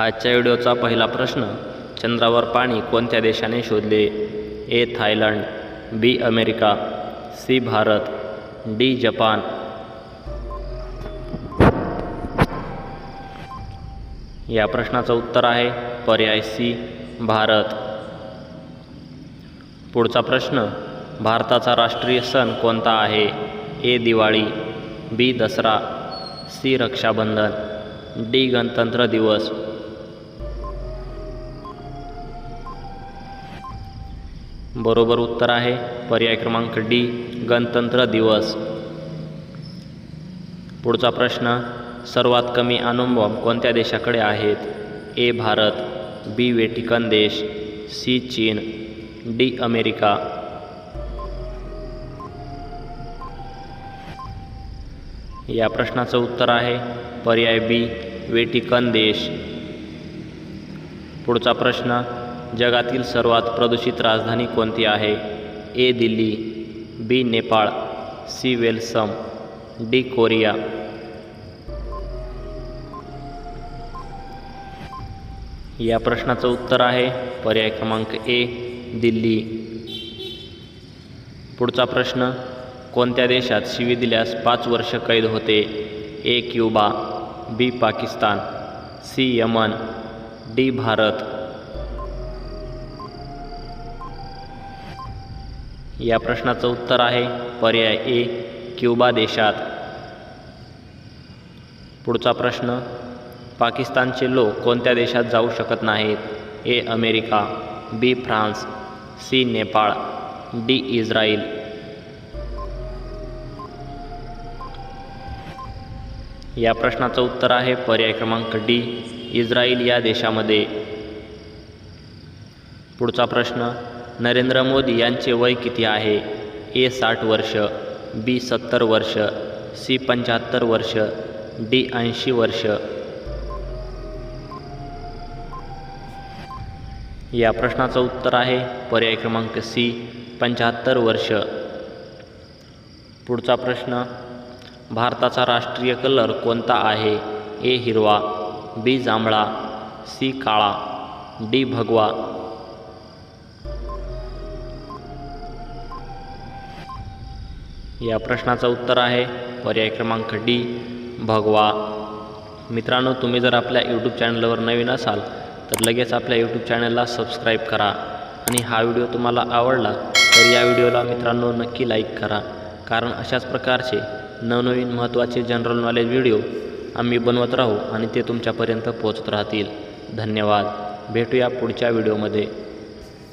आजच्या व्हिडिओचा पहिला प्रश्न चंद्रावर पाणी कोणत्या देशाने शोधले? A Thailand B America C Bharat D Japan. या प्रश्नाचं उत्तर आहे पर्याय सी भारत. पुढचा प्रश्न भारताचा राष्ट्रीय सण कोणता आहे? A Diwali B Dussehra C Raksha Bandhan D Gantantra Diwas. बरोबर उत्तर आहे. पर्याय क्रमांक डी गणतंत्र दिवस. पुढचा प्रश्न सर्वात कमी अणुबॉम्ब कोणत्या देशाकडे आहेत? ए भारत बी वेटिकन देश सी चीन डी अमेरिका. या प्रश्नाचं उत्तर आहे पर्याय बी वेटिकन देश. पुढचा प्रश्न जगातील सर्वात प्रदूषित राजधानी कोणती आहे? A Delhi B Nepal C वेल्सम D Korea. या प्रश्नाचं उत्तर आहे पर्याय क्रमांक ए दिल्ली. पुढचा प्रश्न कोणत्या देशात शिवी दिल्यास पाच वर्ष कैद होते? A Cuba B Pakistan C Yemen D Bharat. या प्रश्नाचं उत्तर आहे पर्याय ए क्युबा देशात. पुढचा प्रश्न पाकिस्तानचे लोक कोणत्या देशात जाऊ शकत नाहीत? A America B France C Nepal D Israel. या प्रश्नाचं उत्तर आहे पर्याय क्रमांक डी इस्रायल या देशामध्ये. पुढचा प्रश्न नरेंद्र मोदी यांचे वय किती आहे? ए साठ वर्ष बी सत्तर वर्ष सी पंच्याहत्तर वर्ष डी ऐंशी वर्ष. या प्रश्नाचं उत्तर आहे पर्याय क्रमांक सी पंच्याहत्तर वर्ष. पुढचा प्रश्न भारताचा राष्ट्रीय कलर कोणता आहे? ए हिरवा बी जांभळा सी काळा डी भगवा. या प्रश्नाचं उत्तर आहे. पर्याय क्रमांक डी भगवा. मित्रांनो तुम्ही जर आपल्या यूट्यूब चॅनलवर नवीन असाल तर लगेच आपल्या यूट्यूब चॅनलला सबस्क्राईब करा. आणि हा व्हिडिओ तुम्हाला आवडला तर या व्हिडिओला मित्रांनो नक्की लाईक करा. कारण अशाच प्रकारचे नवनवीन महत्त्वाचे जनरल नॉलेज व्हिडिओ आम्ही बनवत राहू आणि ते तुमच्यापर्यंत पोचत राहतील. धन्यवाद. भेटूया पुढच्या व्हिडिओमध्ये